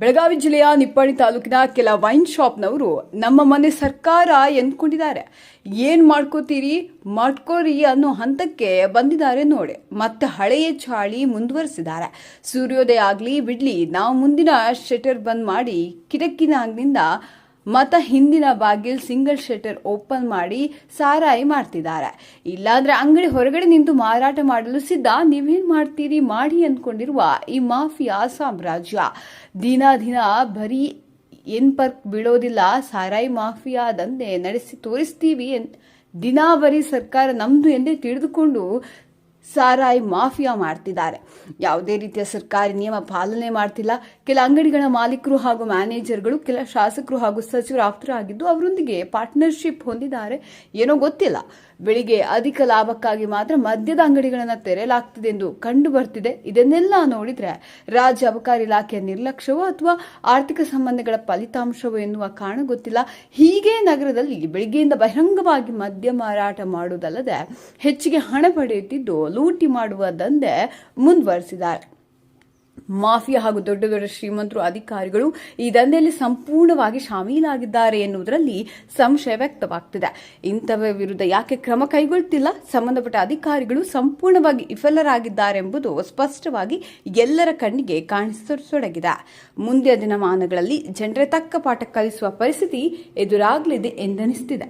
ಬೆಳಗಾವಿ ಜಿಲ್ಲೆಯ ನಿಪ್ಪಾಣಿ ತಾಲೂಕಿನ ಕೆಲ ವೈನ್ ಶಾಪ್ನವರು ನಮ್ಮ ಮನೆ ಸರ್ಕಾರ ಎಂದ್ಕೊಂಡಿದ್ದಾರೆ. ಏನು ಮಾಡ್ಕೋತೀರಿ? ಮಾಡ್ಕೋರಿ ಅನ್ನೋ ಹಂತಕ್ಕೆ ಬಂದಿದ್ದಾರೆ ನೋಡಿ. ಮತ್ತೆ ಹಳೆಯ ಚಾಳಿ ಮುಂದುವರೆಸಿದ್ದಾರೆ. ಸೂರ್ಯೋದಯ ಆಗಲಿ, ಬಿಡ್ಲಿ, ನಾವು ಮುಂದಿನ ಶಟರ್ ಬಂದ್ ಮಾಡಿ ಕಿಟಕಿನಾಗಿನಿಂದ ಮತ ಹಿಂದಿನ ಬಾಗಿಲ್ ಸಿಂಗಲ್ ಶಟರ್ ಓಪನ್ ಮಾಡಿ ಸಾರಾಯಿ ಮಾಡ್ತಿದ್ದಾರೆ. ಇಲ್ಲಾಂದ್ರೆ ಅಂಗಡಿ ಹೊರಗಡೆ ನಿಂತು ಮಾರಾಟ ಮಾಡಲು ಸಿದ್ಧ. ನೀವೇನ್ ಮಾಡ್ತೀರಿ? ಮಾಡಿ ಅಂದ್ಕೊಂಡಿರುವ ಈ ಮಾಫಿಯಾ ಸಾಮ್ರಾಜ್ಯ. ದಿನ ದಿನ ಬರೀ ಏನ್ ಪರ್ಕ್ ಬೀಳೋದಿಲ್ಲ. ಸಾರಾಯಿ ಮಾಫಿಯಾ ದಂಧೆ ನಡೆಸಿ ತೋರಿಸ್ತೀವಿ ದಿನಾ ಬರೀ ಸರ್ಕಾರ ನಮ್ದು ಎಂದೇ ತಿಳಿದುಕೊಂಡು ಸಾರಾಯಿ ಮಾಫಿಯಾ ಮಾಡ್ತಿದ್ದಾರೆ. ಯಾವುದೇ ರೀತಿಯ ಸರ್ಕಾರಿ ನಿಯಮ ಪಾಲನೆ ಮಾಡ್ತಿಲ್ಲ. ಕೆಲ ಅಂಗಡಿಗಳ ಮಾಲೀಕರು ಹಾಗೂ ಮ್ಯಾನೇಜರ್ಗಳು, ಕೆಲ ಶಾಸಕರು ಹಾಗೂ ಸಚಿವರು ಆಪ್ತರಾಗಿದ್ದು, ಅವರೊಂದಿಗೆ ಪಾರ್ಟ್ನರ್ಶಿಪ್ ಹೊಂದಿದ್ದಾರೆ. ಏನೋ ಗೊತ್ತಿಲ್ಲ. ಬೆಳಿಗ್ಗೆ ಅಧಿಕ ಲಾಭಕ್ಕಾಗಿ ಮಾತ್ರ ಮದ್ಯದ ಅಂಗಡಿಗಳನ್ನು ತೆರೆಯಲಾಗ್ತಿದೆ ಎಂದು ಕಂಡು ಬರ್ತಿದೆ ಇದನ್ನೆಲ್ಲ ನೋಡಿದ್ರೆ ರಾಜ್ಯ ಅಬಕಾರಿ ಇಲಾಖೆಯ ನಿರ್ಲಕ್ಷ್ಯವೋ ಅಥವಾ ಆರ್ಥಿಕ ಸಂಬಂಧಗಳ ಫಲಿತಾಂಶವೋ ಎನ್ನುವ ಕಾರಣ ಗೊತ್ತಿಲ್ಲ. ಹೀಗೆ ನಗರದಲ್ಲಿ ಬೆಳಿಗ್ಗೆಯಿಂದ ಬಹಿರಂಗವಾಗಿ ಮದ್ಯ ಮಾರಾಟ ಮಾಡುವುದಲ್ಲದೆ ಹೆಚ್ಚಿಗೆ ಹಣ ಪಡೆಯುತ್ತಿದ್ದು ಲೂಟಿ ಮಾಡುವ ದಂಧೆ ಮುಂದುವರೆಸಿದ್ದಾರೆ. ಮಾಫಿಯಾ ಹಾಗೂ ದೊಡ್ಡ ದೊಡ್ಡ ಶ್ರೀಮಂತರು ಅಧಿಕಾರಿಗಳು ಈ ದಂಧೆಯಲ್ಲಿ ಸಂಪೂರ್ಣವಾಗಿ ಶಾಮೀಲಾಗಿದ್ದಾರೆ ಎನ್ನುವುದರಲ್ಲಿ ಸಂಶಯ ವ್ಯಕ್ತವಾಗ್ತಿದೆ. ಇಂಥವರ ವಿರುದ್ಧ ಯಾಕೆ ಕ್ರಮ ಕೈಗೊಳ್ತಿಲ್ಲ? ಸಂಬಂಧಪಟ್ಟ ಅಧಿಕಾರಿಗಳು ಸಂಪೂರ್ಣವಾಗಿ ವಿಫಲರಾಗಿದ್ದಾರೆಂಬುದು ಸ್ಪಷ್ಟವಾಗಿ ಎಲ್ಲರ ಕಣ್ಣಿಗೆ ಕಾಣಿಸತೊಡಗಿದೆ. ಮುಂದಿನ ದಿನಮಾನಗಳಲ್ಲಿ ಜನರೇ ತಕ್ಕ ಪಾಠ ಕಲಿಸುವ ಪರಿಸ್ಥಿತಿ ಎದುರಾಗಲಿದೆ ಎಂದನಿಸ್ತಿದೆ.